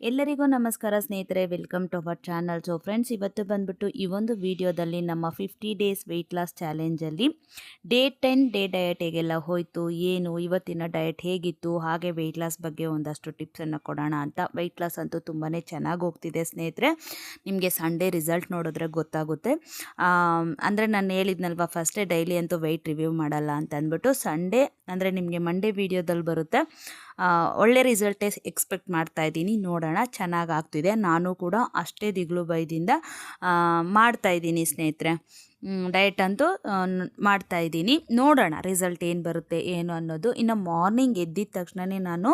ಎಲ್ಲರಿಗೂ ನಮಸ್ಕಾರ ಸ್ನೇಹಿತರೆ welcome to our channel so friends ಇವತ್ತು ಬಂದ್ಬಿಟ್ಟು ಈ ಒಂದು ವಿಡಿಯೋದಲ್ಲಿ ನಮ್ಮ ಫಿಫ್ಟಿ ಡೇಸ್ ವೆಯ್ಟ್ ಲಾಸ್ ಚಾಲೆಂಜಲ್ಲಿ ಡೇ ಟೆನ್ ಡೇ ಡಯಟ್ ಹೇಗೆಲ್ಲ ಹೋಯಿತು, ಏನು, ಇವತ್ತಿನ ಡಯಟ್ ಹೇಗಿತ್ತು, ಹಾಗೆ ವೆಯ್ಟ್ ಲಾಸ್ ಬಗ್ಗೆ ಒಂದಷ್ಟು ಟಿಪ್ಸನ್ನು ಕೊಡೋಣ ಅಂತ. ವೆಯ್ಟ್ ಲಾಸ್ ಅಂತೂ ತುಂಬಾ ಚೆನ್ನಾಗಿ ಹೋಗ್ತಿದೆ ಸ್ನೇಹಿತರೆ. ನಿಮಗೆ ಸಂಡೇ ರಿಸಲ್ಟ್ ನೋಡಿದ್ರೆ ಗೊತ್ತಾಗುತ್ತೆ. ಅಂದರೆ ನಾನು ಹೇಳಿದ್ನಲ್ವ ಫಸ್ಟೇ ಡೈಲಿ ಅಂತೂ ವೆಯ್ಟ್ ರಿವ್ಯೂ ಮಾಡಲ್ಲ ಅಂತ ಅಂದ್ಬಿಟ್ಟು ಸಂಡೇ ಅಂದರೆ ನಿಮಗೆ ಮಂಡೇ ವಿಡಿಯೋದಲ್ಲಿ ಬರುತ್ತೆ. ಒಳ್ಳೆ ರಿಸಲ್ಟೇ ಎಕ್ಸ್ಪೆಕ್ಟ್ ಮಾಡ್ತಾ ಇದ್ದೀನಿ ನೋಡೋಣ ಚೆನ್ನಾಗಿ ಆಗ್ತಿದೆ. ನಾನು ಕೂಡ ಅಷ್ಟೇ ದಿಗ್ಲು ಬೈದಿಂದ ಮಾಡ್ತಾಯಿದ್ದೀನಿ ಸ್ನೇಹಿತರೆ. ಡಯಟ್ ಅಂತೂ ಮಾಡ್ತಾ ಇದ್ದೀನಿ. ನೋಡೋಣ ರಿಸಲ್ಟ್ ಏನು ಬರುತ್ತೆ, ಏನು ಅನ್ನೋದು. ಇನ್ನು ಮಾರ್ನಿಂಗ್ ಎದ್ದಿದ ತಕ್ಷಣವೇ ನಾನು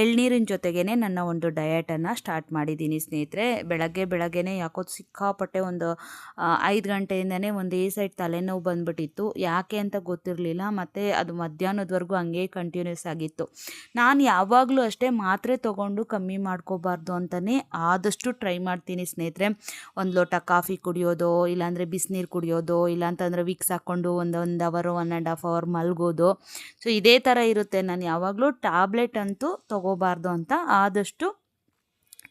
ಎಳ್ನೀರಿನ ಜೊತೆಗೇ ನನ್ನ ಒಂದು ಡಯಟನ್ನು ಸ್ಟಾರ್ಟ್ ಮಾಡಿದ್ದೀನಿ ಸ್ನೇಹಿತರೆ. ಬೆಳಗ್ಗೆ ಬೆಳಗ್ಗೆನೇ ಯಾಕೋ ಸಿಕ್ಕಾಪಟ್ಟೆ ಒಂದು ಐದು ಗಂಟೆಯಿಂದನೇ ಒಂದೇ ಸೈಡ್ ತಲೆನೋವು ಬಂದ್ಬಿಟ್ಟಿತ್ತು. ಯಾಕೆ ಅಂತ ಗೊತ್ತಿರಲಿಲ್ಲ, ಮತ್ತು ಅದು ಮಧ್ಯಾಹ್ನದವರೆಗೂ ಹಂಗೆ ಕಂಟಿನ್ಯೂಸ್ ಆಗಿತ್ತು. ನಾನು ಯಾವಾಗಲೂ ಅಷ್ಟೇ ಮಾತ್ರೆ ತೊಗೊಂಡು ಕಮ್ಮಿ ಮಾಡ್ಕೋಬಾರ್ದು ಅಂತಲೇ ಆದಷ್ಟು ಟ್ರೈ ಮಾಡ್ತೀನಿ ಸ್ನೇಹಿತರೆ. ಒಂದು ಲೋಟ ಕಾಫಿ ಕುಡಿಯೋದು, ಇಲ್ಲಾಂದರೆ ಬಿಸಿನೀರು ಕುಡಿಯೋದು ಇಲ್ಲಾಂತಂದರೆ ವಿಕ್ಸ್ ಹಾಕ್ಕೊಂಡು ಒಂದು ಒಂದು ಅವರು ಒನ್ ಆ್ಯಂಡ್ ಹಾಫ್ ಅವರ್ ಮಲ್ಗೋದು. ಸೊ ಇದೇ ಥರ ಇರುತ್ತೆ. ನಾನು ಯಾವಾಗಲೂ ಟ್ಯಾಬ್ಲೆಟ್ ಅಂತೂ ತೊಗೋಬಾರ್ದು ಅಂತ ಆದಷ್ಟು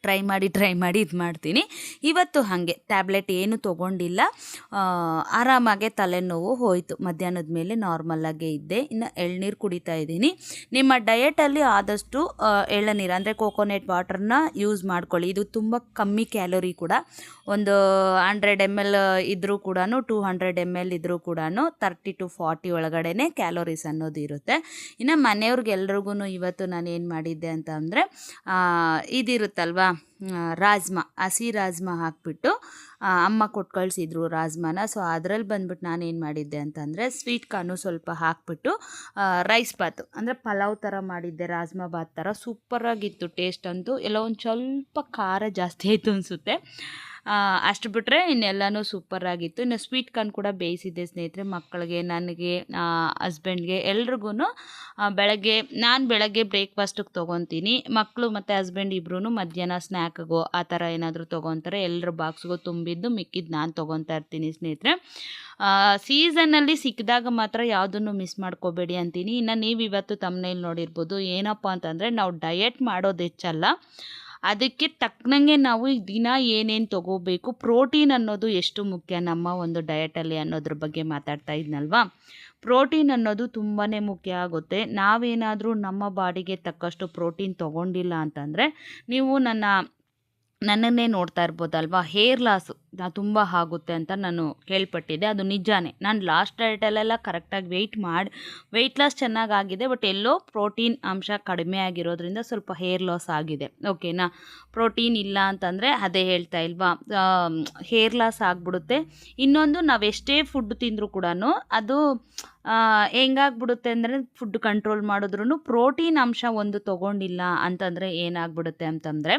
ಟ್ರೈ ಮಾಡಿ ಟ್ರೈ ಮಾಡಿ ಇದು ಮಾಡ್ತೀನಿ. ಇವತ್ತು ಹಾಗೆ, ಟ್ಯಾಬ್ಲೆಟ್ ಏನು ತೊಗೊಂಡಿಲ್ಲ. ಆರಾಮಾಗೆ ತಲೆನೋವು ಹೋಯಿತು. ಮಧ್ಯಾಹ್ನದ ಮೇಲೆ ನಾರ್ಮಲ್ಲಾಗೇ ಇದ್ದೆ. ಇನ್ನು ಎಳ್ನೀರು ಕುಡಿತಾ ಇದ್ದೀನಿ. ನಿಮ್ಮ ಡಯೆಟಲ್ಲಿ ಆದಷ್ಟು ಎಳ್ಳನೀರು ಅಂದರೆ ಕೋಕೋನೆಟ್ ವಾಟರ್ನ ಯೂಸ್ ಮಾಡ್ಕೊಳ್ಳಿ. ಇದು ತುಂಬ ಕಮ್ಮಿ ಕ್ಯಾಲೋರಿ ಕೂಡ. ಒಂದು ಹಂಡ್ರೆಡ್ ಎಂ ಎಲ್ ಇದ್ದರೂ ಕೂಡ ಟೂ ಹಂಡ್ರೆಡ್ ಎಂ ಎಲ್ ಇದ್ದರೂ ಕೂಡ ತರ್ಟಿ ಟು ಫಾರ್ಟಿ ಒಳಗಡೆ ಕ್ಯಾಲೋರೀಸ್ ಅನ್ನೋದು ಇರುತ್ತೆ. ಇನ್ನು ಮನೆಯವ್ರಿಗೆಲ್ರಿಗೂ ಇವತ್ತು ನಾನು ಏನು ಮಾಡಿದ್ದೆ ಅಂತ ಅಂದರೆ ಇದಿರುತ್ತಲ್ವಾ? ರಾಜ್ಮಾ, ಹಸಿ ರಾಜ್ಮಾ ಹಾಕ್ಬಿಟ್ಟು ಅಮ್ಮ ಕೊಟ್ಟು ಕಳಿಸಿದ್ರು ರಾಜ್ಮಾನ. ಸೊ ಅದರಲ್ಲಿ ಬಂದ್ಬಿಟ್ಟು ನಾನು ಏನು ಮಾಡಿದ್ದೆ ಅಂತಂದರೆ ಸ್ವೀಟ್ ಕಾರ್ನು ಸ್ವಲ್ಪ ಹಾಕ್ಬಿಟ್ಟು ರೈಸ್ ಬಾತು ಅಂದರೆ ಪಲಾವ್ ಥರ ಮಾಡಿದ್ದೆ, ರಾಜ್ಮಾ ಬಾತ್ ಥರ ಸೂಪರಾಗಿತ್ತು ಟೇಸ್ಟ್ ಅಂತೂ. ಎಲ್ಲ ಒಂದು ಸ್ವಲ್ಪ ಖಾರ ಜಾಸ್ತಿ ಆಯಿತು ಅನಿಸುತ್ತೆ. ಅಷ್ಟು ಬಿಟ್ಟರೆ ಇನ್ನೆಲ್ಲನೂ ಸೂಪರಾಗಿತ್ತು ಇನ್ನು ಸ್ವೀಟ್ ಕಾರ್ನ್ ಕೂಡ ಬೇಯಿಸಿದ್ದೆ ಸ್ನೇಹಿತರೆ, ಮಕ್ಕಳಿಗೆ, ನನಗೆ ಹಸ್ಬೆಂಡ್ಗೆ ಎಲ್ರಿಗೂ ಬೆಳಗ್ಗೆ, ನಾನು ಬೆಳಗ್ಗೆ ಬ್ರೇಕ್ಫಾಸ್ಟಿಗೆ ತೊಗೊತೀನಿ. ಮಕ್ಕಳು ಮತ್ತು ಹಸ್ಬೆಂಡ್ ಇಬ್ರು ಮಧ್ಯಾಹ್ನ ಸ್ನ್ಯಾಕ್ಗೋ ಆ ಥರ ಏನಾದರೂ ತೊಗೊತಾರೆ. ಎಲ್ಲರ ಬಾಕ್ಸ್ಗೂ ತುಂಬಿದ್ದು ಮಿಕ್ಕಿದ್ದು ನಾನು ತೊಗೊತಾ ಇರ್ತೀನಿ ಸ್ನೇಹಿತರೆ. ಸೀಸನ್ನಲ್ಲಿ ಸಿಕ್ಕಿದಾಗ ಮಾತ್ರ ಯಾವುದನ್ನು ಮಿಸ್ ಮಾಡ್ಕೋಬೇಡಿ ಅಂತೀನಿ. ಇನ್ನು ನೀವು ಇವತ್ತು ತಮ್ಮನೇಲಿ ನೋಡಿರ್ಬೋದು. ಏನಪ್ಪ ಅಂತಂದರೆ, ನಾವು ಡಯಟ್ ಮಾಡೋದು ಹೆಚ್ಚಲ್ಲ. ಅದಕ್ಕೆ ತಕ್ಕನಂಗೆ ನಾವು ದಿನ ಏನೇನು ತಗೋಬೇಕು? ಪ್ರೋಟೀನ್ ಅನ್ನೋದು ಎಷ್ಟು ಮುಖ್ಯ? ನಮ್ಮ ಒಂದು ಡಯಟಲ್ಲಿ ಅನ್ನೋದ್ರ ಬಗ್ಗೆ ಮಾತಾಡ್ತಾ ಇದ್ನಲ್ವಾ? ಪ್ರೋಟೀನ್ ಅನ್ನೋದು ತುಂಬಾ ಮುಖ್ಯ ಆಗುತ್ತೆ. ನಾವೇನಾದರೂ ನಮ್ಮ ಬಾಡಿಗೆ ತಕ್ಕಷ್ಟು ಪ್ರೋಟೀನ್ ತೊಗೊಂಡಿಲ್ಲ ಅಂತಂದರೆ, ನೀವು ನನ್ನ ನನ್ನನ್ನೇ ನೋಡ್ತಾ ಇರ್ಬೋದಲ್ವಾ? ಹೇರ್ ಲಾಸು ತುಂಬ ಆಗುತ್ತೆ ಅಂತ ನಾನು ಕೇಳ್ಪಟ್ಟಿದ್ದೆ ಅದು ನಿಜಾನೇ. ನಾನು ಲಾಸ್ಟ್ ಡಯಟಲ್ಲೆಲ್ಲ ಕರೆಕ್ಟಾಗಿ ವೆಯ್ಟ್ ಮಾಡಿ ವೆಯ್ಟ್ ಲಾಸ್ ಚೆನ್ನಾಗಾಗಿದೆ ಬಟ್ ಎಲ್ಲೋ ಪ್ರೋಟೀನ್ ಅಂಶ ಕಡಿಮೆ ಆಗಿರೋದ್ರಿಂದ ಸ್ವಲ್ಪ ಹೇರ್ ಲಾಸ್ ಆಗಿದೆ. ಓಕೆನಾ ಪ್ರೋಟೀನ್ ಇಲ್ಲ ಅಂತಂದರೆ ಅದೇ ಹೇಳ್ತಾ ಇಲ್ವಾ? ಹೇರ್ ಲಾಸ್ ಆಗಿಬಿಡುತ್ತೆ. ಇನ್ನೊಂದು ನಾವು ಎಷ್ಟೇ ಫುಡ್ ತಿಂದರೂ ಕೂಡ ಅದು ಹೆಂಗಾಗ್ಬಿಡುತ್ತೆ ಅಂದರೆ ಫುಡ್ ಕಂಟ್ರೋಲ್ ಮಾಡಿದ್ರೂ ಪ್ರೋಟೀನ್ ಅಂಶ ಒಂದು ತೊಗೊಂಡಿಲ್ಲ ಅಂತಂದರೆ ಏನಾಗ್ಬಿಡುತ್ತೆ ಅಂತಂದರೆ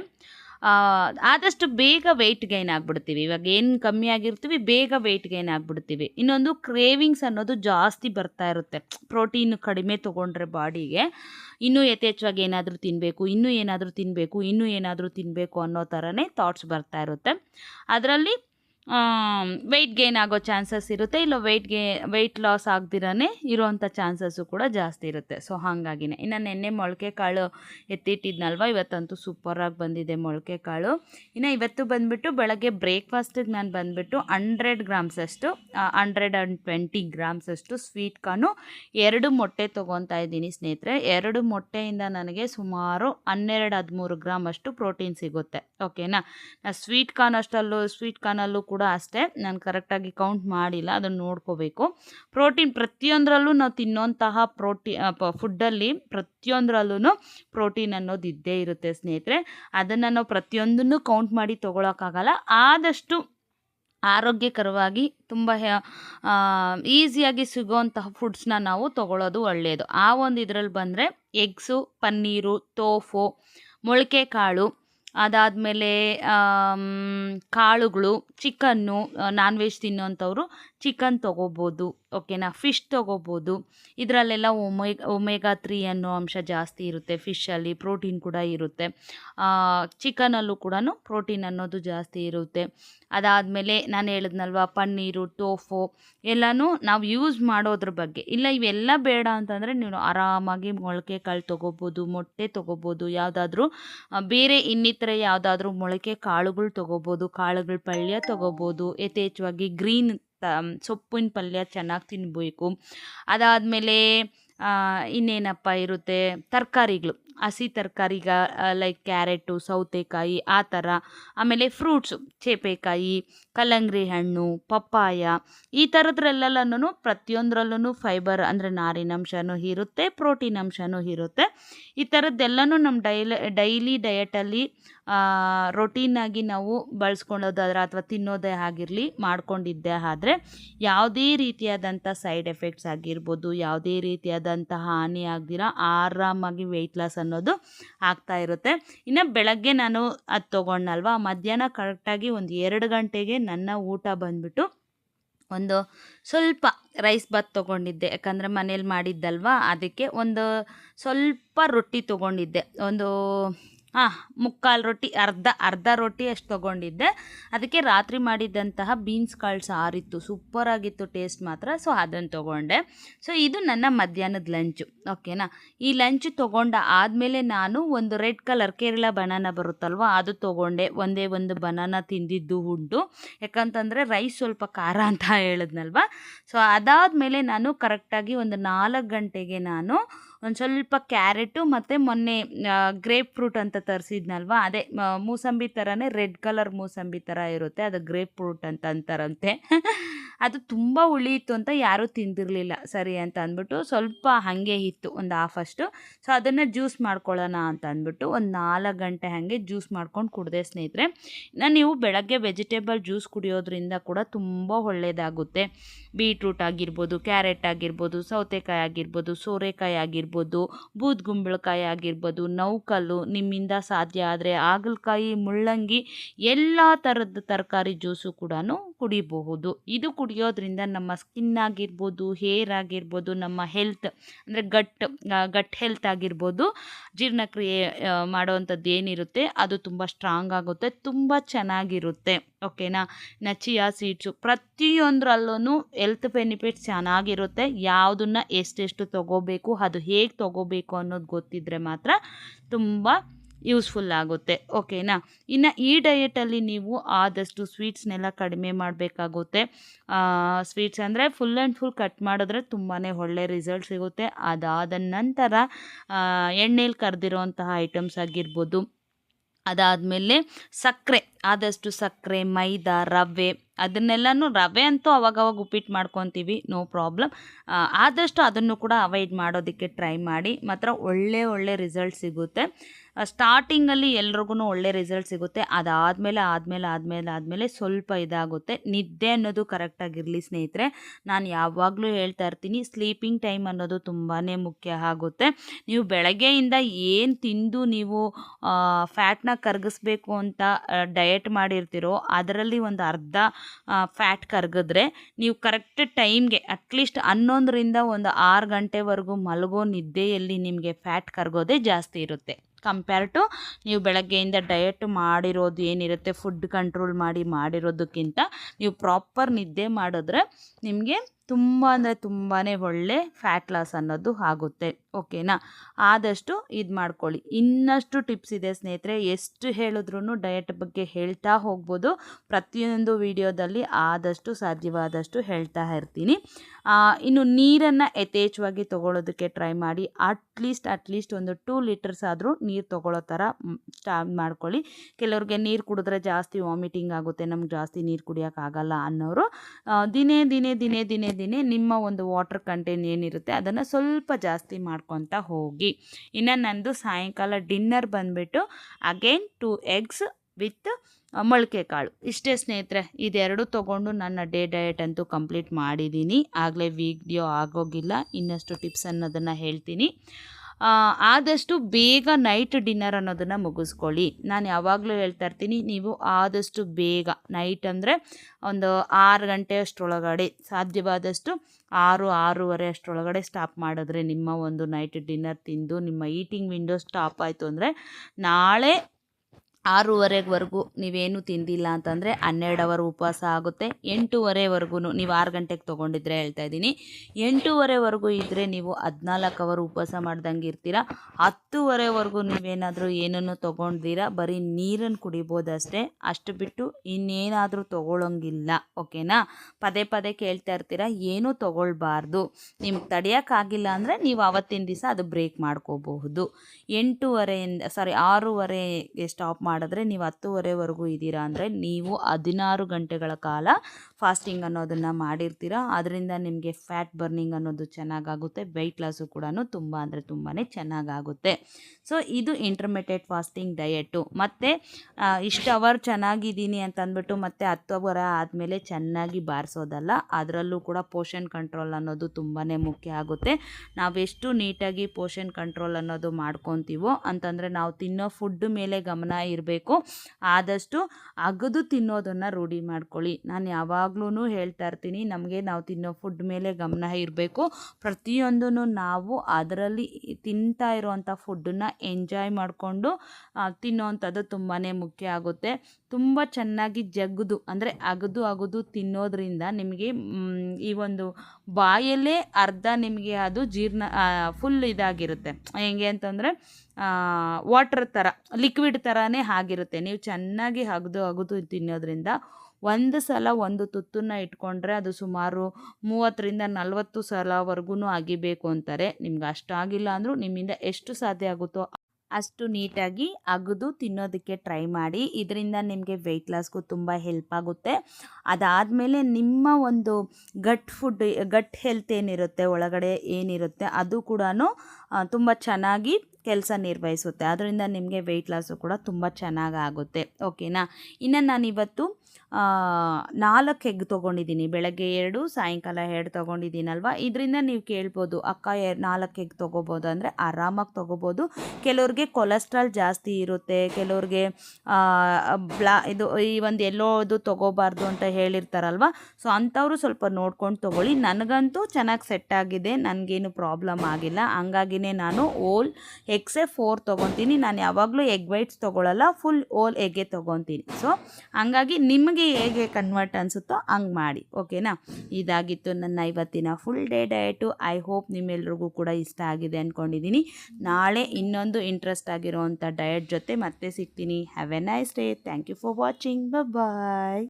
ಆದಷ್ಟು ಬೇಗ ವೆಯ್ಟ್ ಗೈನ್ ಆಗ್ಬಿಡ್ತೀವಿ. ಇವಾಗ ಏನು ಕಮ್ಮಿ ಆಗಿರ್ತೀವಿ, ಬೇಗ ವೆಯ್ಟ್ ಗೈನ್ ಆಗ್ಬಿಡ್ತೀವಿ. ಇನ್ನೊಂದು ಕ್ರೇವಿಂಗ್ಸ್ ಅನ್ನೋದು ಜಾಸ್ತಿ ಬರ್ತಾ ಇರುತ್ತೆ. ಪ್ರೋಟೀನ್ ಕಡಿಮೆ ತೊಗೊಂಡ್ರೆ ಬಾಡಿಗೆ, ಇನ್ನೂ ಯಥೇಚ್ಛವಾಗಿ ಏನಾದರೂ ತಿನ್ನಬೇಕು ಇನ್ನೂ ಏನಾದರೂ ತಿನ್ನಬೇಕು ಇನ್ನೂ ಏನಾದರೂ ತಿನ್ನಬೇಕು ಅನ್ನೋ ಥರನೇ ಥಾಟ್ಸ್ ಬರ್ತಾ ಇರುತ್ತೆ. ಅದರಲ್ಲಿ ವೆಯ್ಟ್ ಗೇನ್ ಆಗೋ ಚಾನ್ಸಸ್ ಇರುತ್ತೆ, ಇಲ್ಲ ವೆಯ್ಟ್ ಗೇ ವೆಯ್ಟ್ ಲಾಸ್ ಆಗ್ದಿರೇ ಇರೋವಂಥ ಚಾನ್ಸಸ್ಸು ಕೂಡ ಜಾಸ್ತಿ ಇರುತ್ತೆ. ಸೊ ಹಾಗಾಗಿನೇ. ಇನ್ನು ನೆನ್ನೆ ಮೊಳಕೆ ಕಾಳು ಎತ್ತಿಟ್ಟಿದ್ನಲ್ವ? ಇವತ್ತಂತೂ ಸೂಪರಾಗಿ ಬಂದಿದೆ ಮೊಳಕೆ ಕಾಳು. ಇನ್ನು ಇವತ್ತು ಬಂದುಬಿಟ್ಟು ಬೆಳಗ್ಗೆ ಬ್ರೇಕ್ಫಾಸ್ಟಿಗೆ ನಾನು ಬಂದುಬಿಟ್ಟು ಹಂಡ್ರೆಡ್ ಗ್ರಾಮ್ಸಷ್ಟು ಹಂಡ್ರೆಡ್ ಆ್ಯಂಡ್ ಟ್ವೆಂಟಿ ಗ್ರಾಮ್ಸಷ್ಟು ಸ್ವೀಟ್ ಕಾರ್ನು ಎರಡು ಮೊಟ್ಟೆ ತೊಗೊತಾ ಇದ್ದೀನಿ ಸ್ನೇಹಿತರೆ. ಎರಡು ಮೊಟ್ಟೆಯಿಂದ ನನಗೆ ಸುಮಾರು ಹನ್ನೆರಡು ಹದಿಮೂರು ಗ್ರಾಮ್ ಅಷ್ಟು ಪ್ರೋಟೀನ್ ಸಿಗುತ್ತೆ. ಓಕೆನಾ ಸ್ವೀಟ್ ಕಾರ್ನ್ ಅಷ್ಟಲ್ಲೂ ಸ್ವೀಟ್ ಕಾರ್ನಲ್ಲೂ ಕೂಡ ಅಷ್ಟೇ. ನಾನು ಕರೆಕ್ಟಾಗಿ ಕೌಂಟ್ ಮಾಡಿಲ್ಲ, ಅದನ್ನು ನೋಡ್ಕೋಬೇಕು. ಪ್ರೋಟೀನ್ ಪ್ರತಿಯೊಂದರಲ್ಲೂ ನಾವು ತಿನ್ನೋಂತಹ ಪ್ರೋಟಿ ಫುಡ್ಡಲ್ಲಿ ಪ್ರತಿಯೊಂದರಲ್ಲೂ ಪ್ರೋಟೀನ್ ಅನ್ನೋದು ಇದ್ದೇ ಇರುತ್ತೆ ಸ್ನೇಹಿತರೆ. ಅದನ್ನು ನಾವು ಪ್ರತಿಯೊಂದನ್ನು ಕೌಂಟ್ ಮಾಡಿ ತೊಗೊಳಕ್ಕಾಗಲ್ಲ. ಆದಷ್ಟು ಆರೋಗ್ಯಕರವಾಗಿ ತುಂಬ ಈಸಿಯಾಗಿ ಸಿಗುವಂತಹ ಫುಡ್ಸ್ನ ನಾವು ತೊಗೊಳ್ಳೋದು ಒಳ್ಳೆಯದು ಆ ಒಂದು ಇದರಲ್ಲಿ ಬಂದರೆ ಎಗ್ಸು, ಪನ್ನೀರು, ತೋಫು ಮೊಳಕೆ ಕಾಳು ಅದಾದಮೇಲೆ ಕಾಳುಗಳು, ಚಿಕನ್ನು ನಾನ್ ವೆಜ್ ತಿನ್ನೋಂಥವ್ರು ಚಿಕನ್ ತೊಗೋಬೋದು, ಓಕೆನಾ? ಫಿಶ್ ತೊಗೋಬೋದು. ಇದರಲ್ಲೆಲ್ಲ ಒಮೆಗ ಒಮೆಗಾ ತ್ರೀ ಅನ್ನೋ ಅಂಶ ಜಾಸ್ತಿ ಇರುತ್ತೆ ಫಿಶಲ್ಲಿ ಪ್ರೋಟೀನ್ ಕೂಡ ಇರುತ್ತೆ. ಚಿಕನಲ್ಲೂ ಕೂಡ ಪ್ರೋಟೀನ್ ಅನ್ನೋದು ಜಾಸ್ತಿ ಇರುತ್ತೆ. ಅದಾದಮೇಲೆ ನಾನು ಹೇಳಿದ್ನಲ್ವ, ಪನ್ನೀರು, ಟೋಫು, ಎಲ್ಲನೂ ನಾವು ಯೂಸ್ ಮಾಡೋದ್ರ ಬಗ್ಗೆ. ಇಲ್ಲ, ಇವೆಲ್ಲ ಬೇಡ ಅಂತಂದರೆ ನೀವು ಆರಾಮಾಗಿ ಮೊಳಕೆ ಕಾಳು ತೊಗೋಬೋದು, ಮೊಟ್ಟೆ ತೊಗೋಬೋದು, ಯಾವುದಾದ್ರೂ ಬೇರೆ ಇನ್ನಿತರ ಸ್ನೇಹಿತರೆ ಯಾವುದಾದ್ರೂ ಮೊಳಕೆ ಕಾಳುಗಳು ತಗೋಬೋದು, ಕಾಳುಗಳ ಪಲ್ಯ ತಗೋಬೋದು, ಯಥೇಚ್ಛವಾಗಿ ಗ್ರೀನ್ ಸೊಪ್ಪಿನ ಪಲ್ಯ ಚೆನ್ನಾಗಿ ತಿನ್ನಬೇಕು ಅದಾದಮೇಲೆ ಇನ್ನೇನಪ್ಪ ಇರುತ್ತೆ, ತರಕಾರಿಗಳು. ಹಸಿ ತರಕಾರಿಗ ಲೈಕ್ ಕ್ಯಾರೆಟು, ಸೌತೆಕಾಯಿ, ಆ ಥರ. ಆಮೇಲೆ ಫ್ರೂಟ್ಸು, ಚೇಪೆಕಾಯಿ ಕಲ್ಲಂಗಡಿ ಹಣ್ಣು, ಪಪ್ಪಾಯ ಈ ಥರದ್ರಲ್ಲೆಲ್ಲನೂ ಪ್ರತಿಯೊಂದರಲ್ಲೂ ಫೈಬರ್ ಅಂದರೆ ನಾರಿನಂಶನೂ ಇರುತ್ತೆ ಪ್ರೋಟೀನ್ ಅಂಶವೂ ಇರುತ್ತೆ ಈ ಥರದ್ದೆಲ್ಲನೂ ನಮ್ಮ ಡೈಲಿ ಡೈಲಿ ಡಯಟಲ್ಲಿ ರೊಟೀನಾಗಿ ನಾವು ಬಳಸ್ಕೊಳ್ಳೋದಾದ್ರೆ ಅಥವಾ ತಿನ್ನೋದೇ ಆಗಿರಲಿ ಮಾಡ್ಕೊಂಡಿದ್ದೆ ಆದರೆ ಯಾವುದೇ ರೀತಿಯಾದಂಥ ಸೈಡ್ ಎಫೆಕ್ಟ್ಸ್ ಆಗಿರ್ಬೋದು, ಯಾವುದೇ ರೀತಿಯಾದಂಥ ಹಾನಿ ಆಗದಿರ ಆರಾಮಾಗಿ ವೆಯ್ಟ್ ಲಾಸ್ ಅನ್ನೋದು ಆಗ್ತಾ ಇರುತ್ತೆ. ಇನ್ನು ಬೆಳಗ್ಗೆ ನಾನು ಅದು ತೊಗೊಂಡಲ್ವಾ, ಮಧ್ಯಾಹ್ನ ಕರೆಕ್ಟಾಗಿ ಒಂದು ಎರಡು ಗಂಟೆಗೆ ನನ್ನ ಊಟ ಬಂದುಬಿಟ್ಟು ಒಂದು ಸ್ವಲ್ಪ ರೈಸ್ ಬಾತ್ ತೊಗೊಂಡಿದ್ದೆ. ಯಾಕಂದರೆ ಮನೇಲಿ ಮಾಡಿದ್ದಲ್ವಾ, ಅದಕ್ಕೆ ಒಂದು ಸ್ವಲ್ಪ ರೊಟ್ಟಿ ತೊಗೊಂಡಿದ್ದೆ. ಒಂದು ಹಾಂ ಮುಕ್ಕಾಲು ರೊಟ್ಟಿ, ಅರ್ಧ ಅರ್ಧ ರೊಟ್ಟಿ ಅಷ್ಟು ತೊಗೊಂಡಿದ್ದೆ. ಅದಕ್ಕೆ ರಾತ್ರಿ ಮಾಡಿದ್ದಂತಹ ಬೀನ್ಸ್ ಕಾಳು ಸಾರಿತ್ತು ಸೂಪರಾಗಿತ್ತು ಟೇಸ್ಟ್ ಮಾತ್ರ. ಸೊ ಅದನ್ನು ತೊಗೊಂಡೆ. ಸೊ, ಇದು ನನ್ನ ಮಧ್ಯಾಹ್ನದ ಲಂಚು, ಓಕೆನಾ? ಈ ಲಂಚ್ ತೊಗೊಂಡ ಆದಮೇಲೆ ನಾನು ಒಂದು ರೆಡ್ ಕಲರ್ ಕೇರಳ ಬನಾನ ಬರುತ್ತಲ್ವ, ಅದು ತೊಗೊಂಡೆ. ಒಂದೇ ಒಂದು ಬನಾನ ತಿಂದಿದ್ದು ಉಂಟು. ಯಾಕಂತಂದರೆ ರೈಸ್ ಸ್ವಲ್ಪ ಖಾರ ಅಂತ ಹೇಳಿದ್ನಲ್ವ? ಸೊ ಅದಾದ ಮೇಲೆ ನಾನು ಕರೆಕ್ಟಾಗಿ ಒಂದು ನಾಲ್ಕು ಗಂಟೆಗೆ ನಾನು ಒಂದು ಸ್ವಲ್ಪ ಕ್ಯಾರೆಟು ಮತ್ತು ಮೊನ್ನೆ ಗ್ರೇಪ್ ಫ್ರೂಟ್ ಅಂತ ತರಿಸಿದ್ನಲ್ವ? ಅದೇ ಮೂಸಂಬಿ ಥರನೇ ರೆಡ್ ಕಲರ್ ಮೂಸಂಬಿ ಥರ ಇರುತ್ತೆ. ಅದು ಗ್ರೇಪ್ ಫ್ರೂಟ್ ಅಂತ ಅಂತಾರಂತೆ. ಅದು ತುಂಬ ಉಳಿಯಿತು ಅಂತ ಯಾರೂ ತಿಂದಿರಲಿಲ್ಲ. ಸರಿ ಅಂತ ಅಂದ್ಬಿಟ್ಟು ಸ್ವಲ್ಪ ಹಾಗೆ ಇತ್ತು, ಒಂದು ಹಾಫ್ ಅಷ್ಟು. ಸೊ ಅದನ್ನು ಜ್ಯೂಸ್ ಮಾಡ್ಕೊಳ್ಳೋಣ ಅಂತ ಅಂದ್ಬಿಟ್ಟು ಒಂದು ನಾಲ್ಕು ಗಂಟೆ ಹಾಗೆ ಜ್ಯೂಸ್ ಮಾಡ್ಕೊಂಡು ಕುಡಿದೆ ಸ್ನೇಹಿತರೆ. ನಾನು ನೀವು ಬೆಳಗ್ಗೆ ವೆಜಿಟೇಬಲ್ ಜ್ಯೂಸ್ ಕುಡಿಯೋದ್ರಿಂದ ಕೂಡ ತುಂಬ ಒಳ್ಳೆಯದಾಗುತ್ತೆ ಬೀಟ್ರೂಟ್ ಆಗಿರ್ಬೋದು ಕ್ಯಾರೆಟ್ ಆಗಿರ್ಬೋದು, ಸೌತೆಕಾಯಿ ಆಗಿರ್ಬೋದು, ಸೋರೆಕಾಯಿ ಆಗಿರ್ಬೋದು ಬೂದ್ಗುಂಬಳಕಾಯಿ ಆಗಿರ್ಬೋದು, ನೌಕಲ್ಲು ನಿಮ್ಮಿಂದ ಸಾಧ್ಯ ಆದರೆ, ಹಾಗಲಕಾಯಿ, ಮುಳ್ಳಂಗಿ ಎಲ್ಲ ಥರದ ತರಕಾರಿ ಜ್ಯೂಸು ಕೂಡ ಕುಡಿಬಹುದು. ಇದು ಕುಡಿಯೋದ್ರಿಂದ ನಮ್ಮ ಸ್ಕಿನ್ ಆಗಿರ್ಬೋದು ಹೇರ್ ಆಗಿರ್ಬೋದು, ನಮ್ಮ ಹೆಲ್ತ್ ಅಂದರೆ ಗಟ್ ಗಟ್ ಹೆಲ್ತ್ ಆಗಿರ್ಬೋದು, ಜೀರ್ಣಕ್ರಿಯೆ ಮಾಡೋವಂಥದ್ದು ಏನಿರುತ್ತೆ, ಅದು ತುಂಬ ಸ್ಟ್ರಾಂಗ್ ಆಗುತ್ತೆ, ತುಂಬ ಚೆನ್ನಾಗಿರುತ್ತೆ. ಓಕೆನಾ ನಚಿಯ ಸೀಡ್ಸು ಪ್ರತಿಯೊಂದರಲ್ಲೂ ಹೆಲ್ತ್ ಬೆನಿಫಿಟ್ಸ್ ಚೆನ್ನಾಗಿರುತ್ತೆ. ಯಾವುದನ್ನು ಎಷ್ಟೆಷ್ಟು ತೊಗೋಬೇಕು, ಅದು ಹೇಗೆ ತೊಗೋಬೇಕು ಅನ್ನೋದು ಗೊತ್ತಿದ್ದರೆ ಮಾತ್ರ ತುಂಬ ಯೂಸ್ಫುಲ್ ಆಗುತ್ತೆ, ಓಕೆನಾ? ಇನ್ನು ಈ ಡಯೆಟಲ್ಲಿ ನೀವು ಆದಷ್ಟು ಸ್ವೀಟ್ಸ್ನೆಲ್ಲ ಕಡಿಮೆ ಮಾಡಬೇಕಾಗುತ್ತೆ. ಸ್ವೀಟ್ಸ್ ಅಂದರೆ ಫುಲ್ ಆ್ಯಂಡ್ ಫುಲ್ ಕಟ್ ಮಾಡಿದ್ರೆ ತುಂಬಾ ಒಳ್ಳೆ ರಿಸಲ್ಟ್ ಸಿಗುತ್ತೆ. ಅದಾದ ನಂತರ ಎಣ್ಣೆಲಿ ಕರೆದಿರೋಂತಹ ಐಟಮ್ಸ್ ಆಗಿರ್ಬೋದು. ಅದಾದಮೇಲೆ ಸಕ್ಕರೆ, ಆದಷ್ಟು ಸಕ್ಕರೆ, ಮೈದಾ, ರವೆ, ಅದನ್ನೆಲ್ಲನೂ ರವೆ ಅಂತೂ ಅವಾಗವಾಗ ಉಪ್ಪಿಟ್ಟು ಮಾಡ್ಕೊತೀವಿ, ನೋ ಪ್ರಾಬ್ಲಮ್. ಆದಷ್ಟು ಅದನ್ನು ಕೂಡ ಅವಾಯ್ಡ್ ಮಾಡೋದಕ್ಕೆ ಟ್ರೈ ಮಾಡಿ, ಮಾತ್ರ ಒಳ್ಳೆ ಒಳ್ಳೆ ರಿಸಲ್ಟ್ ಸಿಗುತ್ತೆ. ಸ್ಟಾರ್ಟಿಂಗಲ್ಲಿ ಎಲ್ರಿಗೂ ಒಳ್ಳೆ ರಿಸಲ್ಟ್ ಸಿಗುತ್ತೆ. ಅದಾದಮೇಲೆ, ಆದಮೇಲೆ ಆದಮೇಲೆ ಆದಮೇಲೆ ಸ್ವಲ್ಪ ಇದಾಗುತ್ತೆ. ನಿದ್ದೆ ಅನ್ನೋದು ಕರೆಕ್ಟಾಗಿರಲಿ ಸ್ನೇಹಿತರೆ. ನಾನು ಯಾವಾಗಲೂ ಹೇಳ್ತಾ ಇರ್ತೀನಿ ಸ್ಲೀಪಿಂಗ್ ಟೈಮ್ ಅನ್ನೋದು ತುಂಬಾ ಮುಖ್ಯ ಆಗುತ್ತೆ. ನೀವು ಬೆಳಗ್ಗೆಯಿಂದ ಏನು ತಿಂದು ನೀವು ಫ್ಯಾಟ್ನ ಕರಗಿಸ್ಬೇಕು ಅಂತ ಡಯಟ್ ಮಾಡಿರ್ತೀರೋ, ಅದರಲ್ಲಿ ಒಂದು ಅರ್ಧ ಫ್ಯಾಟ್ ಕರಗಿದ್ರೆ ನೀವು ಕರೆಕ್ಟ್ ಟೈಮ್ಗೆ ಅಟ್ಲೀಸ್ಟ್ ಹನ್ನೊಂದರಿಂದ ಒಂದು ಆರು ಗಂಟೆವರೆಗೂ ಮಲಗೋ ನಿದ್ದೆಯಲ್ಲಿ ನಿಮಗೆ ಫ್ಯಾಟ್ ಕರಗೋದೇ ಜಾಸ್ತಿ ಇರುತ್ತೆ. ಕಂಪೇರ್ ಟು ನೀವು ಬೆಳಗ್ಗೆಯಿಂದ ಡಯಟ್ ಮಾಡಿರೋದು ಏನಿರುತ್ತೆ ಫುಡ್ ಕಂಟ್ರೋಲ್ ಮಾಡಿ ಮಾಡಿರೋದಕ್ಕಿಂತ ನೀವು ಪ್ರಾಪರ್ ನಿದ್ದೆ ಮಾಡಿದ್ರೆ ನಿಮಗೆ ತುಂಬ ಅಂದರೆ ತುಂಬಾ ಒಳ್ಳೆ ಫ್ಯಾಟ್ ಲಾಸ್ ಅನ್ನೋದು ಆಗುತ್ತೆ ಓಕೆನಾ ಆದಷ್ಟು ಇದು ಮಾಡ್ಕೊಳ್ಳಿ. ಇನ್ನಷ್ಟು ಟಿಪ್ಸ್ ಇದೆ ಸ್ನೇಹಿತರೆ, ಎಷ್ಟು ಹೇಳಿದ್ರೂ ಡಯಟ್ ಬಗ್ಗೆ ಹೇಳ್ತಾ ಹೋಗ್ಬೋದು. ಪ್ರತಿಯೊಂದು ವಿಡಿಯೋದಲ್ಲಿ ಆದಷ್ಟು ಸಾಧ್ಯವಾದಷ್ಟು ಹೇಳ್ತಾ ಇರ್ತೀನಿ. ಇನ್ನು ನೀರನ್ನು ಯಥೇಚ್ಛವಾಗಿ ತೊಗೊಳೋದಕ್ಕೆ ಟ್ರೈ ಮಾಡಿ. ಅಟ್ಲೀಸ್ಟ್ ಅಟ್ಲೀಸ್ಟ್ ಒಂದು ಟೂ ಲೀಟರ್ಸ್ ಆದರೂ ನೀರು ತೊಗೊಳ್ಳೋ ಥರ ಮಾಡ್ಕೊಳ್ಳಿ. ಕೆಲವ್ರಿಗೆ ನೀರು ಕುಡಿದ್ರೆ ಜಾಸ್ತಿ ವಾಮಿಟಿಂಗ್ ಆಗುತ್ತೆ, ನಮ್ಗೆ ಜಾಸ್ತಿ ನೀರು ಕುಡಿಯೋಕ್ಕಾಗಲ್ಲ ಅನ್ನೋರು ದಿನೇ ದಿನೇ ದಿನೇ ದಿನೇ ದಿನೇ ನಿಮ್ಮ ಒಂದು ವಾಟರ್ ಕಂಟೆಂಟ್ ಏನಿರುತ್ತೆ ಅದನ್ನು ಸ್ವಲ್ಪ ಜಾಸ್ತಿ ಮಾಡ್ಕೊತ ಹೋಗಿ. ಇನ್ನು ನಂದು ಸಾಯಂಕಾಲ ಡಿನ್ನರ್ ಬಂದುಬಿಟ್ಟು ಅಗೇನ್ ಟು ಎಗ್ಸ್ ವಿತ್ ಮೊಳಕೆ ಕಾಳು. ಇಷ್ಟೇ ಸ್ನೇಹಿತರೆ, ಇದೆರಡು ತೊಗೊಂಡು ನನ್ನ ಡೇ ಡಯಟ್ ಅಂತೂ ಕಂಪ್ಲೀಟ್ ಮಾಡಿದ್ದೀನಿ ಆಗಲೇ ವೀಡಿಯೋ ಆಗೋಗಿಲ್ಲ, ಇನ್ನಷ್ಟು ಟಿಪ್ಸ್ ಅನ್ನೋದನ್ನು ಹೇಳ್ತೀನಿ. ಆದಷ್ಟು ಬೇಗ ನೈಟ್ ಡಿನ್ನರ್ ಅನ್ನೋದನ್ನು ಮುಗಿಸ್ಕೊಳ್ಳಿ. ನಾನು ಯಾವಾಗಲೂ ಹೇಳ್ತಾ ಇರ್ತೀನಿ, ನೀವು ಆದಷ್ಟು ಬೇಗ ನೈಟ್ ಅಂದರೆ ಒಂದು ಆರು ಗಂಟೆ ಅಷ್ಟರೊಳಗಡೆ, ಸಾಧ್ಯವಾದಷ್ಟು ಆರು, ಆರೂವರೆ ಅಷ್ಟರೊಳಗಡೆ ಸ್ಟಾಪ್ ಮಾಡಿದ್ರೆ ನಿಮ್ಮ ಒಂದು ನೈಟ್ ಡಿನ್ನರ್ ತಿಂದು ನಿಮ್ಮ ಈಟಿಂಗ್ ವಿಂಡೋ ಸ್ಟಾಪ್ ಆಯಿತು ಅಂದರೆ ನಾಳೆ ಆರೂವರೆವರೆಗೂ ನೀವೇನು ತಿಂದಿಲ್ಲ ಅಂತಂದರೆ ಹನ್ನೆರಡು ಅವರ್ ಉಪವಾಸ ಆಗುತ್ತೆ. ಎಂಟೂವರೆವರೆಗೂ ನೀವು ಆರು ಗಂಟೆಗೆ ತೊಗೊಂಡಿದ್ರೆ ಹೇಳ್ತಾ ಇದ್ದೀನಿ. ಎಂಟೂವರೆವರೆಗೂ ಇದ್ದರೆ ನೀವು ಹದಿನಾಲ್ಕು ಅವರ್ ಉಪವಾಸ ಮಾಡ್ದಂಗೆ ಇರ್ತೀರ. ಹತ್ತುವರೆವರೆಗೂ ನೀವೇನಾದರೂ ಏನನ್ನು ತೊಗೊಂಡಿರ ಬರೀ ನೀರನ್ನು ಕುಡಿಬೋದಷ್ಟೇ. ಅಷ್ಟು ಬಿಟ್ಟು ಇನ್ನೇನಾದರೂ ತೊಗೊಳಂಗಿಲ್ಲ. ಓಕೆನಾ? ಪದೇ ಪದೇ ಕೇಳ್ತಾ ಇರ್ತೀರ. ಏನೂ ತೊಗೊಳ್ಬಾರ್ದು. ನಿಮ್ಗೆ ತಡೆಯೋಕ್ಕಾಗಿಲ್ಲ ಅಂದರೆ ನೀವು ಆವತ್ತಿನ ದಿವಸ ಅದು ಬ್ರೇಕ್ ಮಾಡ್ಕೋಬಹುದು. ಎಂಟೂವರೆಯಿಂದ ಸಾರಿ ಆರೂವರೆಗೆ ಸ್ಟಾಪ್ ಮಾಡಿದ್ರೆ ನೀವು ಹತ್ತುವರೆವರೆಗೂ ಇದ್ದೀರಾ ಅಂದರೆ ನೀವು ಹದಿನಾರು ಗಂಟೆಗಳ ಕಾಲ ಫಾಸ್ಟಿಂಗ್ ಅನ್ನೋದನ್ನು ಮಾಡಿರ್ತೀರ. ಅದರಿಂದ ನಿಮಗೆ ಫ್ಯಾಟ್ ಬರ್ನಿಂಗ್ ಅನ್ನೋದು ಚೆನ್ನಾಗಾಗುತ್ತೆ. ವೆಯ್ಟ್ ಲಾಸು ಕೂಡ ತುಂಬ ಅಂದರೆ ತುಂಬಾ ಚೆನ್ನಾಗಾಗುತ್ತೆ. ಸೊ, ಇದು ಇಂಟರ್ಮಿಟೆಡ್ ಫಾಸ್ಟಿಂಗ್ ಡಯೆಟು ಮತ್ತು ಇಷ್ಟು ಅವರ್ ಚೆನ್ನಾಗಿದ್ದೀನಿ ಅಂತ ಅಂದ್ಬಿಟ್ಟು ಮತ್ತೆ ಹತ್ತು ಅವರ ಆದಮೇಲೆ ಚೆನ್ನಾಗಿ ಬಾರಿಸೋದಲ್ಲ, ಅದರಲ್ಲೂ ಕೂಡ ಪೋಷನ್ ಕಂಟ್ರೋಲ್ ಅನ್ನೋದು ತುಂಬಾ ಮುಖ್ಯ ಆಗುತ್ತೆ. ನಾವೆಷ್ಟು ನೀಟಾಗಿ ಪೋಷನ್ ಕಂಟ್ರೋಲ್ ಅನ್ನೋದು ಮಾಡ್ಕೊತೀವೋ ಅಂತಂದರೆ ನಾವು ತಿನ್ನೋ ಫುಡ್ ಮೇಲೆ ಗಮನ ಇರಬೇಕು ಆದಷ್ಟು ಅಗದು ತಿನ್ನೋದನ್ನು ರೂಢಿ ಮಾಡ್ಕೊಳ್ಳಿ. ನಾನು ಯಾವಾಗ್ಲೂ ಹೇಳ್ತಾ ಇರ್ತೀನಿ, ನಮಗೆ ನಾವು ತಿನ್ನೋ ಫುಡ್ ಮೇಲೆ ಗಮನ ಇರಬೇಕು. ಪ್ರತಿಯೊಂದನ್ನು ನಾವು ಅದರಲ್ಲಿ ತಿಂತಾ ಇರುವಂಥ ಫುಡ್ಡನ್ನು ಎಂಜಾಯ್ ಮಾಡಿಕೊಂಡು ತಿನ್ನೋವಂಥದ್ದು ತುಂಬಾ ಮುಖ್ಯ ಆಗುತ್ತೆ. ತುಂಬ ಚೆನ್ನಾಗಿ ಜಗ್ದು, ಅಂದರೆ ಅಗದು ಅಗದು ತಿನ್ನೋದ್ರಿಂದ ನಿಮಗೆ ಈ ಒಂದು ಬಾಯಲ್ಲೇ ಅರ್ಧ ನಿಮಗೆ ಅದು ಜೀರ್ಣ ಫುಲ್ ಇದಾಗಿರುತ್ತೆ. ಹೆಂಗೆ ಅಂತಂದರೆ ವಾಟ್ರ್ ಥರ ಲಿಕ್ವಿಡ್ ಥರನೇ ಆಗಿರುತ್ತೆ ನೀವು ಚೆನ್ನಾಗಿ ಅಗದು ಅಗದು ತಿನ್ನೋದ್ರಿಂದ ಒಂದು ಸಲ ಒಂದು ತುತ್ತನ್ನು ಇಟ್ಕೊಂಡ್ರೆ ಅದು ಸುಮಾರು ಮೂವತ್ತರಿಂದ ನಲವತ್ತು ಸಲವರೆಗೂ ಅಗಿಬೇಕು ಅಂತಾರೆ. ನಿಮ್ಗೆ ಅಷ್ಟಾಗಿಲ್ಲ ಅಂದರೂ ನಿಮ್ಮಿಂದ ಎಷ್ಟು ಸಾಧ್ಯ ಆಗುತ್ತೋ ಅಷ್ಟು ನೀಟಾಗಿ ಅಗದು ತಿನ್ನೋದಕ್ಕೆ ಟ್ರೈ ಮಾಡಿ. ಇದರಿಂದ ನಿಮಗೆ ವೆಯ್ಟ್ ಲಾಸ್ಗೂ ತುಂಬ ಹೆಲ್ಪ್ ಆಗುತ್ತೆ. ಅದಾದಮೇಲೆ ನಿಮ್ಮ ಒಂದು ಗಟ್ ಫುಡ್ ಗಟ್ ಹೆಲ್ತ್ ಏನಿರುತ್ತೆ, ಒಳಗಡೆ ಏನಿರುತ್ತೆ, ಅದು ಕೂಡ ತುಂಬ ಚೆನ್ನಾಗಿ ಕೆಲಸ ನಿರ್ವಹಿಸುತ್ತೆ. ಅದರಿಂದ ನಿಮಗೆ ವೆಯ್ಟ್ ಲಾಸು ಕೂಡ ತುಂಬ ಚೆನ್ನಾಗಾಗುತ್ತೆ ಓಕೆನಾ ಇನ್ನು ನಾನಿವತ್ತು ನಾಲ್ಕು ಎಗ್ ತೊಗೊಂಡಿದ್ದೀನಿ. ಬೆಳಗ್ಗೆ ಎರಡು, ಸಾಯಂಕಾಲ ಎರಡು ತೊಗೊಂಡಿದ್ದೀನಲ್ವ? ಇದರಿಂದ ನೀವು ಕೇಳ್ಬೋದು, ಅಕ್ಕ ಎ ನಾಲ್ಕು ಎಗ್ ತೊಗೋಬೋದು ಅಂದರೆ ಆರಾಮಾಗಿ ತೊಗೋಬೋದು. ಕೆಲವ್ರಿಗೆ ಕೊಲೆಸ್ಟ್ರಾಲ್ ಜಾಸ್ತಿ ಇರುತ್ತೆ, ಕೆಲವ್ರಿಗೆ ಬ್ಲಾ, ಇದು, ಈ ಒಂದು ಎಲ್ಲೋದು ತೊಗೋಬಾರ್ದು ಅಂತ ಹೇಳಿರ್ತಾರಲ್ವ? ಸೊ ಅಂಥವರು ಸ್ವಲ್ಪ ನೋಡ್ಕೊಂಡು ತೊಗೊಳ್ಳಿ. ನನಗಂತೂ ಚೆನ್ನಾಗಿ ಸೆಟ್ ಆಗಿದೆ, ನನಗೇನು ಪ್ರಾಬ್ಲಮ್ ಆಗಿಲ್ಲ. ಹಂಗಾಗಿನೇ ನಾನು. ಓಲ್ ಎಕ್ಸೆ ಫೋರ್ ತೊಗೊತೀನಿ. ನಾನು ಯಾವಾಗಲೂ ಎಗ್ ವೈಟ್ಸ್ ತೊಗೊಳಲ್ಲ, ಫುಲ್ ಓಲ್ ಎಗ್ಗೆ ತೊಗೊತೀನಿ. ಸೊ ಹಂಗಾಗಿ ನಿಮಗೆ ಹೇಗೆ ಕನ್ವರ್ಟ್ ಅನಿಸುತ್ತೋ ಹಂಗೆ ಮಾಡಿ, ಓಕೆನಾ? ಇದಾಗಿತ್ತು ನನ್ನ ಇವತ್ತಿನ full day diet I hope ನಿಮ್ಮೆಲ್ರಿಗೂ ಕೂಡ ಇಷ್ಟ ಆಗಿದೆ ಅಂದ್ಕೊಂಡಿದ್ದೀನಿ ನಾಳೆ ಇನ್ನೊಂದು ಇಂಟ್ರೆಸ್ಟ್ ಆಗಿರೋವಂಥ ಡಯಟ್ ಜೊತೆ ಮತ್ತೆ ಸಿಗ್ತೀನಿ. Have a nice day thank you for watching bye